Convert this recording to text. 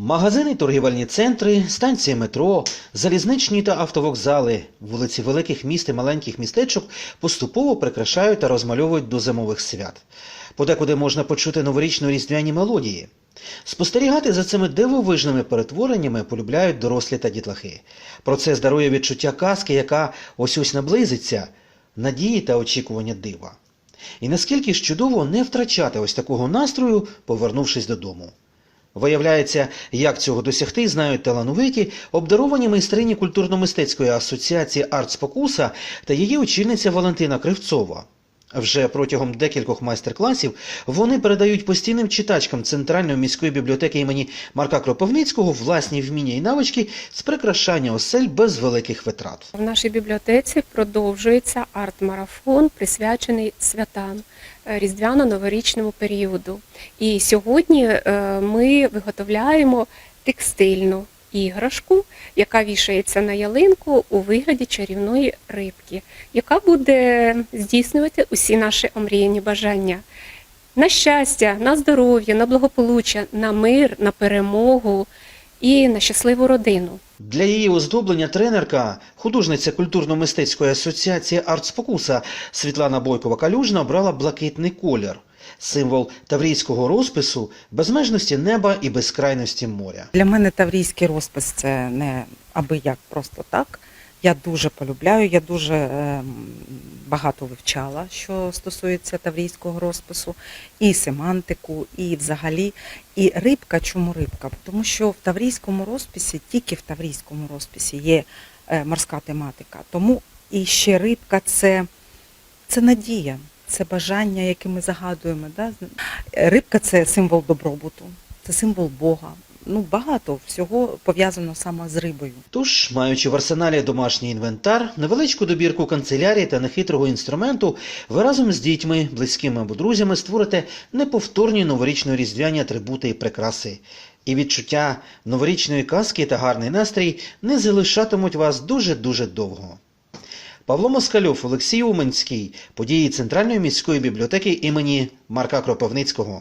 Магазини, торгівельні центри, станції метро, залізничні та автовокзали, вулиці великих міст і маленьких містечок поступово прикрашають та розмальовують до зимових свят. Подекуди можна почути новорічно-різдвяні мелодії. Спостерігати за цими дивовижними перетвореннями полюбляють дорослі та дітлахи. Процес дарує відчуття казки, яка ось ось наблизиться, надії та очікування дива. І наскільки ж чудово не втрачати ось такого настрою, повернувшись додому. Виявляється, як цього досягти, знають талановиті, обдаровані майстрині культурно-мистецької асоціації «Артспокуса» та її очільниця Валентина Кривцова. Вже протягом декількох майстер-класів вони передають постійним читачкам Центральної міської бібліотеки імені Марка Кропивницького власні вміння і навички з прикрашання осель без великих витрат. В нашій бібліотеці продовжується арт-марафон, присвячений святам різдвяно-новорічному періоду. І сьогодні е, ми виготовляємо текстильну іграшку, яка вішається на ялинку у вигляді чарівної рибки, яка буде здійснювати усі наші омріяні бажання. На щастя, на здоров'я, на благополуччя, на мир, на перемогу і на щасливу родину. Для її оздоблення тренерка, художниця культурно-мистецької асоціації «Артспокуса» Світлана Бойкова-Калюжна обрала блакитний колір – символ таврійського розпису, безмежності неба і безкрайності моря. Для мене таврійський розпис це не аби як просто так. Я дуже полюбляю, я дуже ем, багато вивчала, що стосується таврійського розпису, і семантику, і взагалі. І рибка, чому рибка? Тому що в таврійському розписі, тільки в таврійському розписі є е, морська тематика. Тому і ще рибка це, це надія, це бажання, яке ми загадуємо. Да? Рибка це символ добробуту, це символ Бога. Ну, багато всього пов'язано саме з рибою. Тож, маючи в арсеналі домашній інвентар, невеличку добірку канцелярії та нехитрого інструменту, ви разом з дітьми, близькими або друзями створите неповторні новорічно-різдвяні атрибути і прикраси. І відчуття новорічної казки та гарний настрій не залишатимуть вас дуже-дуже довго. Павло Москальов, Олексій Уменський, події Центральної міської бібліотеки імені Марка Кропивницького.